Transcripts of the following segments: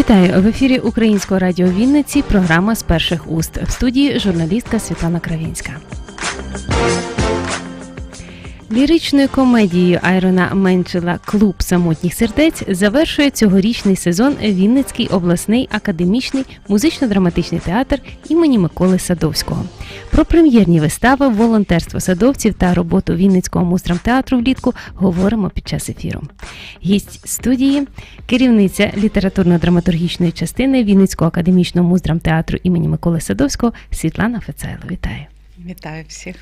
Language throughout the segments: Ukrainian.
Вітаю в ефірі Українського радіо Вінниці. Програма з перших уст в студії журналістка Світлана Кравінська. Ліричною комедією Айрона Менчела Клуб самотніх сердець завершує цьогорічний сезон Вінницький обласний академічний музично-драматичний театр імені Миколи Садовського. Про прем'єрні вистави, волонтерство садовців та роботу Вінницького муздрамтеатру влітку говоримо під час ефіру. Гість студії, керівниця літературно-драматургічної частини Вінницького академічного муздрамтеатру імені Миколи Садовського Світлана Фецайло. Вітаю. Вітаю всіх.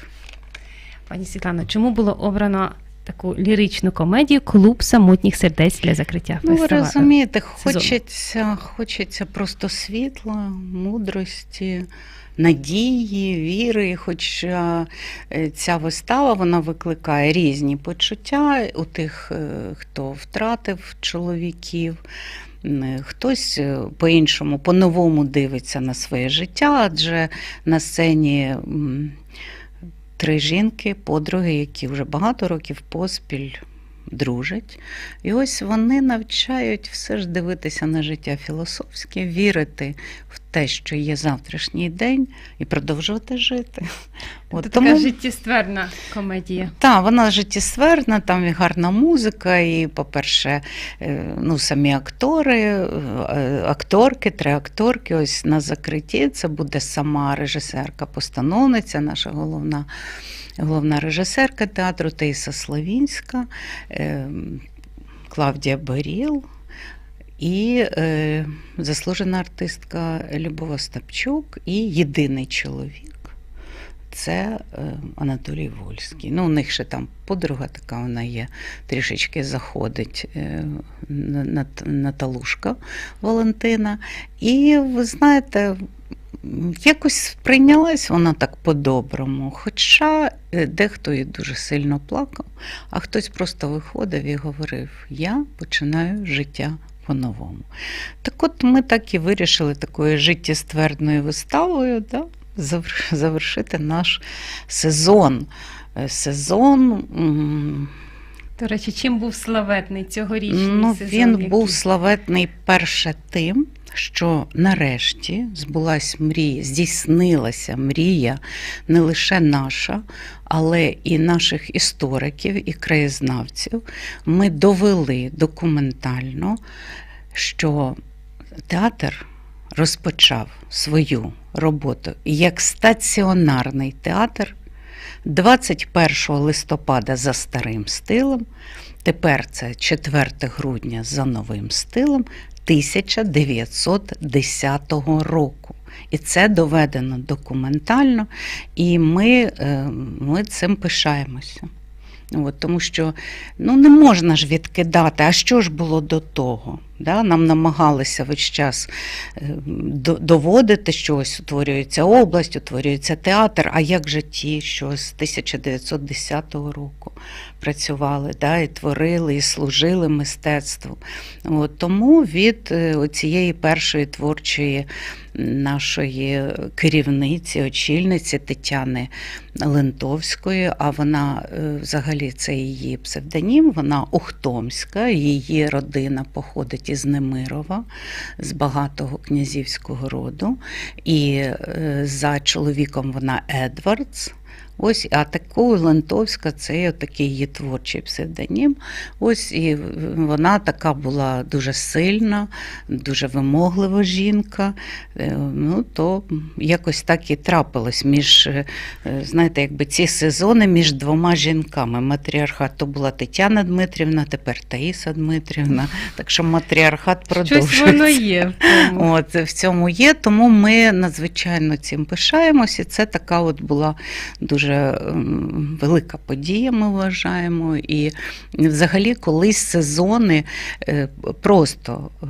Пані Світлано, чому було обрано таку ліричну комедію Клуб самотніх сердець для закриття Ну, ви розумієте, хочеться, хочеться просто світла, мудрості, надії, віри. Хоча е, ця вистава вона викликає різні почуття у тих, е, хто втратив чоловіків. Хтось е, по-іншому, по-новому дивиться на своє життя, адже на сцені три жінки, подруги, які вже багато років поспіль дружать. І ось вони навчають все ж дивитися на життя філософське, вірити в те, що є завтрашній день, і продовжувати жити. Це така життєстверна комедія. Так, вона життєстверна, там і гарна музика, і, по-перше, е, ну, самі актори, е, акторки, три акторки. Ось на закритті це буде сама режисерка-постановниця, наша головна, головна режисерка театру Таїса Славінська, е, Клавдія Боріл. І е, заслужена артистка Любов Остапчук, і єдиний чоловік це е, Анатолій Вольський. Ну, у них ще там подруга така вона є, трішечки заходить на- Наталушка Валентина. І ви знаєте, якось сприйнялась вона так по-доброму. Хоча е, дехто і дуже сильно плакав, а хтось просто виходив і говорив: Я починаю життя по-новому. Так от ми так і вирішили такою життєствердною виставою да, завершити наш сезон. Е, Сезон. До речі, чим був славетний цьогорічний Ну, сезон? він який? був славетний перше тим, що нарешті збулась мрія, здійснилася мрія не лише наша, але і наших істориків і краєзнавців. Ми довели документально, що театр розпочав свою роботу як стаціонарний театр 21 листопада за старим стилем. Тепер це 4 грудня за новим стилем 1910 року. І це доведено документально, і ми, е, ми цим пишаємося. От, тому що ну, не можна ж відкидати, а що ж було до того? Да? Нам намагалися весь час е, доводити, що ось утворюється область, утворюється театр, а як же ті, що з 1910 року працювали, да? і творили, і служили мистецтву. От, тому від е, цієї першої творчої нашої керівниці, очільниці Тетяни Лентовської, а вона е, взагалі це її псевдонім, вона Ухтомська, її родина походить із Немирова, з багатого князівського роду. І е, за чоловіком вона Едвардс. Ось, а такою Лентовська це такий її творчий псевдонім. Ось і вона така була дуже сильна, дуже вимоглива жінка. Е, Ну, то якось так і трапилось між, е, знаєте, якби ці сезони між двома жінками. Матріархат то була Тетяна Дмитрівна, тепер Таїса Дмитрівна. Так що матріархат Щось продовжується. воно є. От в цьому є, тому ми надзвичайно цим пишаємося. Це така от була дуже ем, велика подія, ми вважаємо. І взагалі колись сезони е, просто. е,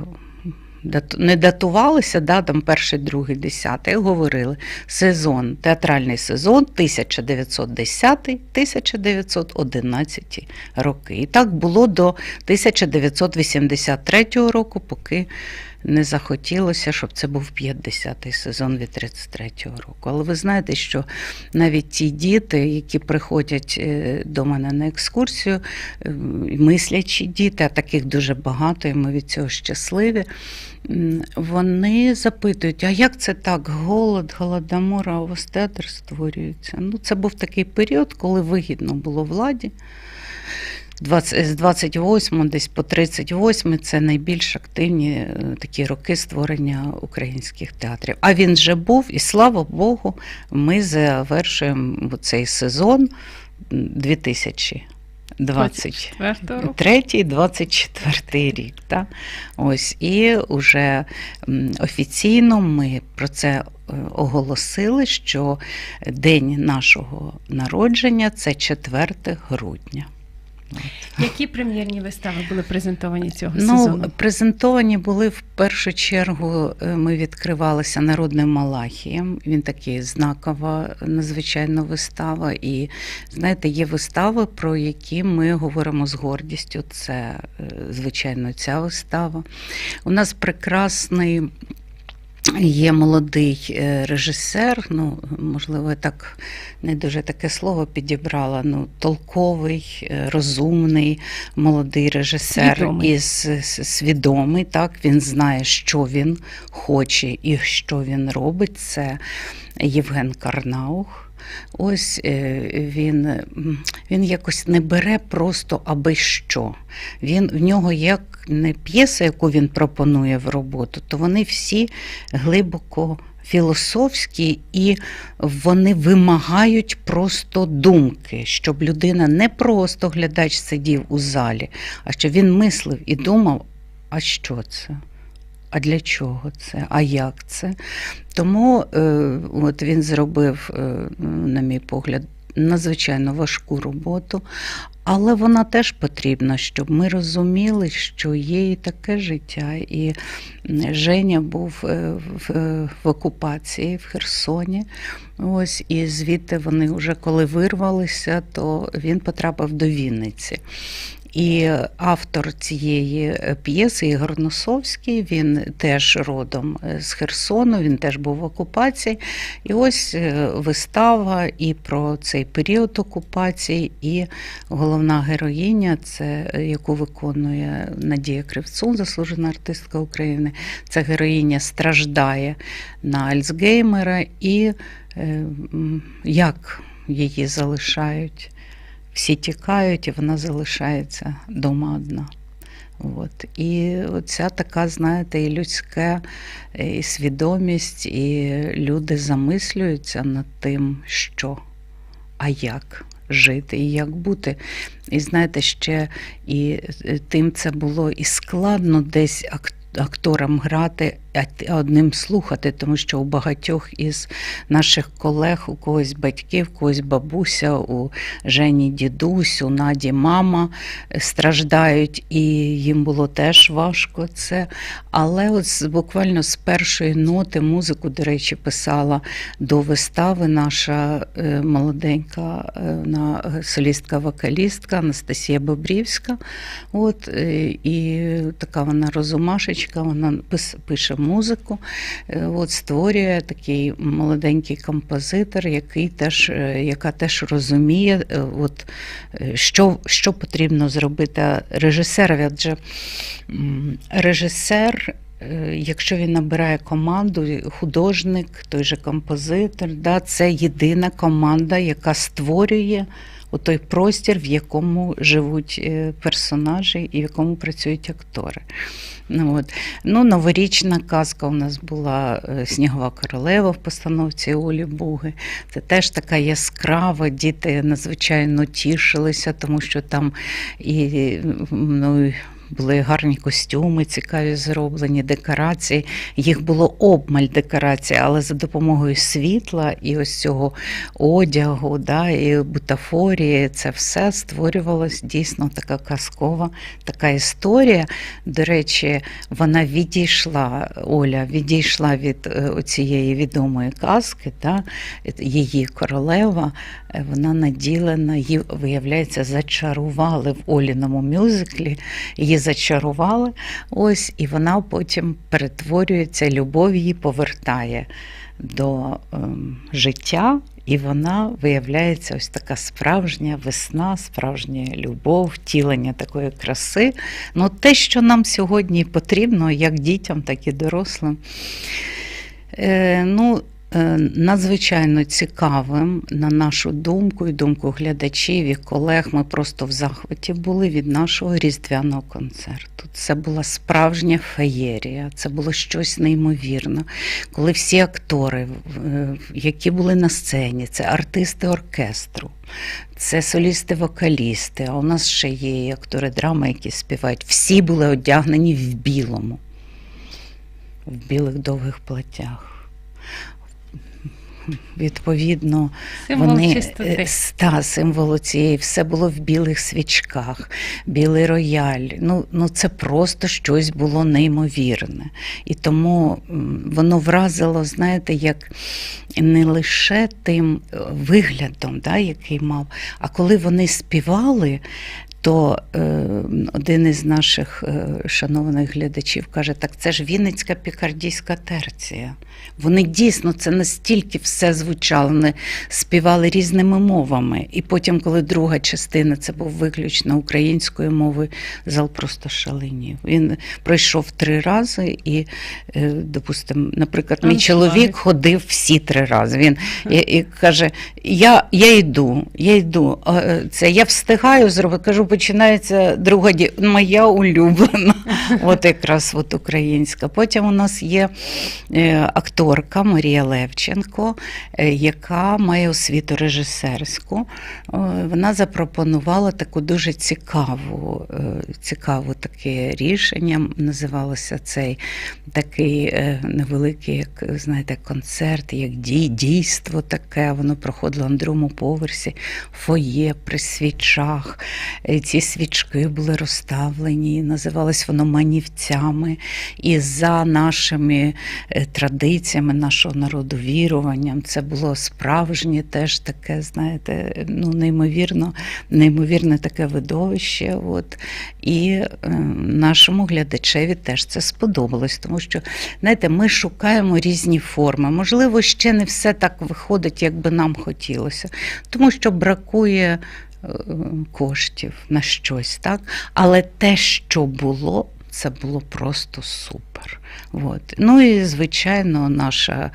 Не датувалися, да, там перший, другий, десятий, говорили сезон, театральний сезон 1910-1911 роки. І так було до 1983 року, поки не захотілося, щоб це був 50-й сезон від 33-го року. Але ви знаєте, що навіть ті діти, які приходять е, до мене на екскурсію, мислячі діти, а таких дуже багато, і ми від цього щасливі. Вони запитують, а як це так? Голод, голодомор, а у вас театр створюється? Ну, це був такий період, коли вигідно було владі. 20, з 28 десь по 38 це найбільш активні е, такі роки створення українських театрів. А він вже був, і слава Богу, ми завершуємо цей сезон м, 2020. 24 року. Третій, 24 рік. Та? Ось, і вже офіційно ми про це е, оголосили, що день нашого народження це 4 грудня. Які прем'єрні вистави були презентовані цього Ну, сезону? презентовані були в першу чергу. е, Ми відкривалися народним Малахієм. Він такий знакова, надзвичайно вистава. І знаєте, є вистави, про які ми говоримо з гордістю. Це, е, звичайно, ця вистава. У нас прекрасний. Є молодий е, режисер, ну можливо, я так не дуже таке слово підібрала. Ну, толковий, е, розумний, молодий режисер Свідомий. із свідомий. Так він знає, що він хоче і що він робить. Це Євген Карнаух. Ось е, він, він якось не бере просто аби що. Він, в нього як не п'єса, яку він пропонує в роботу, то вони всі глибоко філософські і вони вимагають просто думки, щоб людина не просто глядач сидів у залі, а щоб він мислив і думав, а що це? А для чого це? А як це? Тому е, от він зробив, е, на мій погляд, надзвичайно важку роботу, але вона теж потрібна, щоб ми розуміли, що є і таке життя. І Женя був е, в, е, в окупації в Херсоні. Ось, і звідти вони вже коли вирвалися, то він потрапив до Вінниці. І автор цієї е, п'єси Ігор Носовський, він теж родом е, з Херсону, він теж був в окупації. І ось е, вистава і про цей період окупації, і головна героїня, це яку виконує Надія Кривцун, заслужена артистка України. Ця героїня страждає на Альцгеймера і як її залишають всі тікають, і вона залишається дома одна. От. І оця така, знаєте, і людська е, і свідомість, і люди замислюються над тим, що, а як жити і як бути. І знаєте, ще і е, тим це було і складно десь ак- акторам грати, а одним слухати, тому що у багатьох із наших колег, у когось батьків, у когось бабуся, у Жені дідусь, у Наді мама е, страждають, і їм було теж важко це. Але от буквально з першої ноти музику, до речі, писала до вистави наша е, молоденька е, солістка-вокалістка Анастасія Бобрівська. От, і така вона розумашечка, вона пис- пише музику, е, от, створює такий молоденький композитор, який теж, е, яка теж розуміє, е, от, що, що потрібно зробити режисерові. Адже режисер. Якщо він набирає команду, художник, той же композитор, да, це єдина команда, яка створює той простір, в якому живуть е, персонажі і в якому працюють актори. Ну, от. ну, новорічна казка у нас була е, Снігова королева в постановці Олі Буги. Це теж така яскрава, діти надзвичайно тішилися, тому що там і ну, були гарні костюми, цікаві зроблені, декорації. Їх було обмаль декорацій, але за допомогою світла і ось цього одягу, да, і бутафорії, це все створювалось дійсно така казкова така історія. До речі, вона відійшла, Оля відійшла від е, цієї відомої казки, да, її королева, е, вона наділена, її, виявляється, зачарували в Оліному мюзиклі. Її зачарували. Ось, і вона потім перетворюється, любов її повертає до ем, життя, і вона виявляється ось така справжня весна, справжня любов, втілення такої краси. Ну, те, що нам сьогодні потрібно, як дітям, так і дорослим. Е, ну, надзвичайно цікавим, на нашу думку і думку глядачів і колег. Ми просто в захваті були від нашого різдвяного концерту. Це була справжня феєрія, це було щось неймовірне. Коли всі актори, е, які були на сцені, це артисти оркестру. Це солісти-вокалісти, а у нас ще є актори драми, які співають. Всі були одягнені в білому, в білих довгих платтях. Відповідно, Символ вони чистоти. е, та, символу цієї, все було в білих свічках, білий рояль. Ну, ну це просто щось було неймовірне. І тому воно вразило, знаєте, як не лише тим е, виглядом, да, який мав, а коли вони співали. То е, один із наших е, шанованих глядачів каже: так це ж Вінницька пікардійська терція. Вони дійсно це настільки все звучало, вони співали різними мовами. І потім, коли друга частина це був виключно українською мовою, зал просто шаленів. Він пройшов три рази, і, е, допустимо, наприклад, мій чоловік ходив всі три рази. Він і, і каже: Я, я йду, я йду. Е, Це я встигаю зробити. Кажу, починається друга ді... моя улюблена. От якраз от українська. Потім у нас є е, акторка Марія Левченко, е, яка має освіту режисерську. Е, Вона запропонувала таку дуже цікаву, цікаву таке рішення. Називалося цей такий невеликий, як знаєте, концерт, як дій, дійство таке. Воно проходило на другому поверсі, фоє при свічах. Ці свічки були розставлені, називалось воно манівцями. І за нашими е, традиціями нашого народу, віруванням, це було справжнє теж таке, знаєте, ну, неймовірно, неймовірне таке видовище. От. І е, нашому глядачеві теж це сподобалось, тому що, знаєте, ми шукаємо різні форми. Можливо, ще не все так виходить, як би нам хотілося, тому що бракує коштів на щось, так? Але те, що було, це було просто супер. От. Ну і, звичайно, наш е,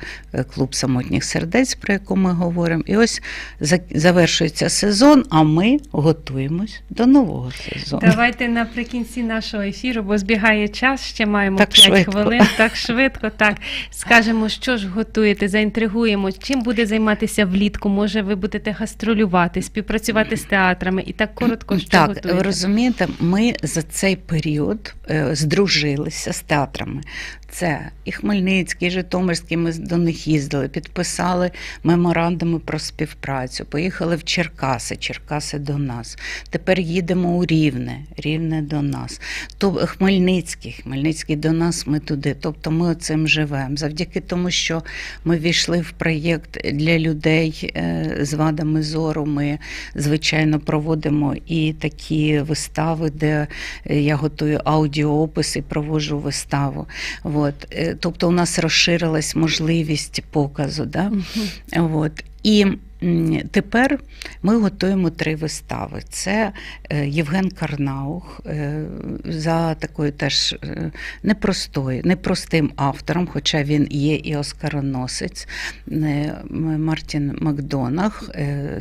клуб самотніх сердець, про яку ми говоримо. І ось завершується сезон, а ми готуємось до нового сезону. Давайте наприкінці нашого ефіру, бо збігає час, ще маємо Так 5 швидко. хвилин, так швидко. Так скажемо, що ж готуєте, заінтригуємо. Чим буде займатися влітку? Може, ви будете гастролювати, співпрацювати з театрами і так коротко, що так, готуєте? ви розумієте, ми за цей період е, здружилися з театрами. Це і Хмельницький, і Житомирський, ми до них їздили, підписали меморандуми про співпрацю, поїхали в Черкаси, Черкаси до нас. Тепер їдемо у Рівне, Рівне до нас. То Хмельницький, Хмельницький до нас, ми туди. Тобто ми цим живемо. Завдяки тому, що ми війшли в проєкт для людей е, з вадами зору. Ми, звичайно, проводимо і такі вистави, де е, я готую аудіоопис і проводжу виставу. От. Е, Тобто у нас розширилась можливість показу. Да? Мгм. От. І тепер ми готуємо три вистави. Це е, Євген Карнаух е, за такою теж е, непростою, непростим автором, хоча він є і оскароносець. Мартін Макдонах,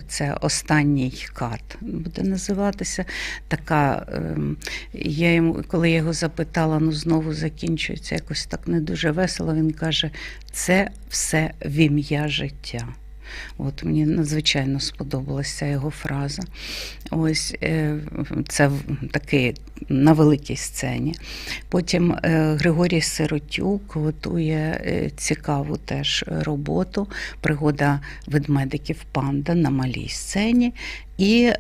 це останній кат буде називатися. Така, ем, я йому, коли я його запитала, ну знову закінчується якось так не дуже весело. Він каже: це все в ім'я життя. От мені надзвичайно сподобалася його фраза. Ось е, це такий на великій сцені. Потім е, Григорій Сиротюк готує е, цікаву теж роботу. Пригода ведмедиків панда на малій сцені. І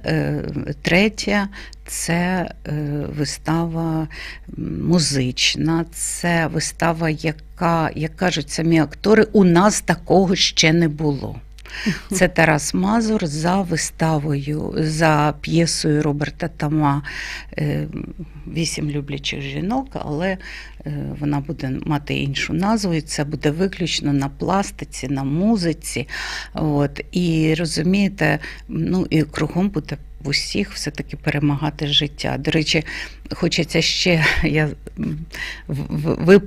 третя це вистава музична, це вистава, яка, як кажуть самі актори, у нас такого ще не було. Це Тарас Мазур за виставою, за п'єсою Роберта Тама е, Вісім люблячих жінок, але е, вона буде мати іншу назву, і це буде виключно на пластиці, на музиці. От, і розумієте, ну і кругом буде в усіх все-таки перемагати життя. До речі, хочеться ще. Я,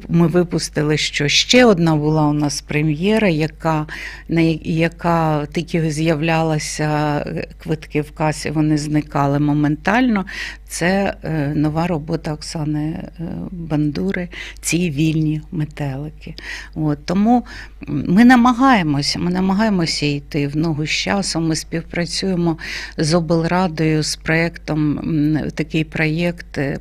ми випустили, що ще одна була у нас прем'єра, яка, на яка тільки з'являлася квитки в касі, вони зникали моментально. Це е, нова робота Оксани е, Бандури, ці вільні метелики. От, тому ми намагаємося, ми намагаємося йти в ногу з часом. Ми співпрацюємо з облрадою, з проєктом, такий проєкт е,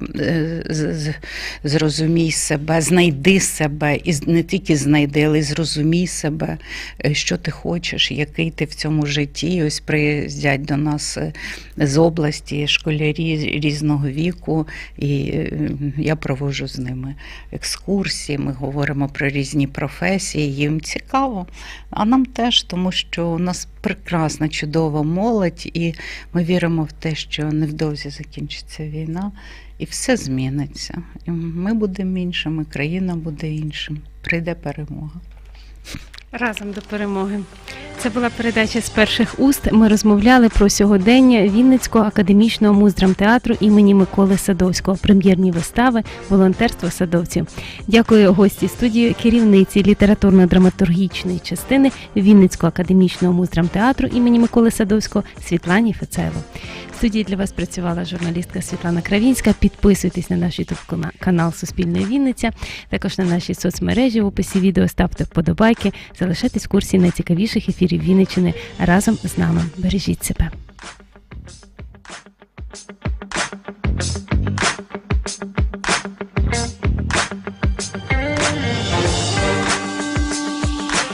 Зрозумій себе, знайди себе, і не тільки знайди, але й зрозумій себе, е, що ти хочеш, який ти в цьому житті. Ось приїздять до нас е, з області школярі різного віку, і я проводжу з ними екскурсії. Ми говоримо про різні професії. Їм цікаво, а нам теж, тому що у нас прекрасна, чудова молодь, і ми віримо в те, що невдовзі закінчиться війна, і все зміниться. І ми будемо іншими, країна буде іншим. Прийде перемога. Разом до перемоги. Це була передача з перших уст. Ми розмовляли про сьогодення Вінницького академічного муздрамтеатру імені Миколи Садовського, прем'єрні вистави, волонтерство садовців. Дякую гості студії, керівниці літературно-драматургічної частини Вінницького академічного муздрамтеатру імені Миколи Садовського Світлані Фецайло. В студії для вас працювала журналістка Світлана Кравінська. Підписуйтесь на наш ютуб канал Суспільної Вінниця, також на наші соцмережі в описі відео ставте вподобайки, залишайтесь в курсі найцікавіших ефірів Вінниччини разом з нами. Бережіть себе.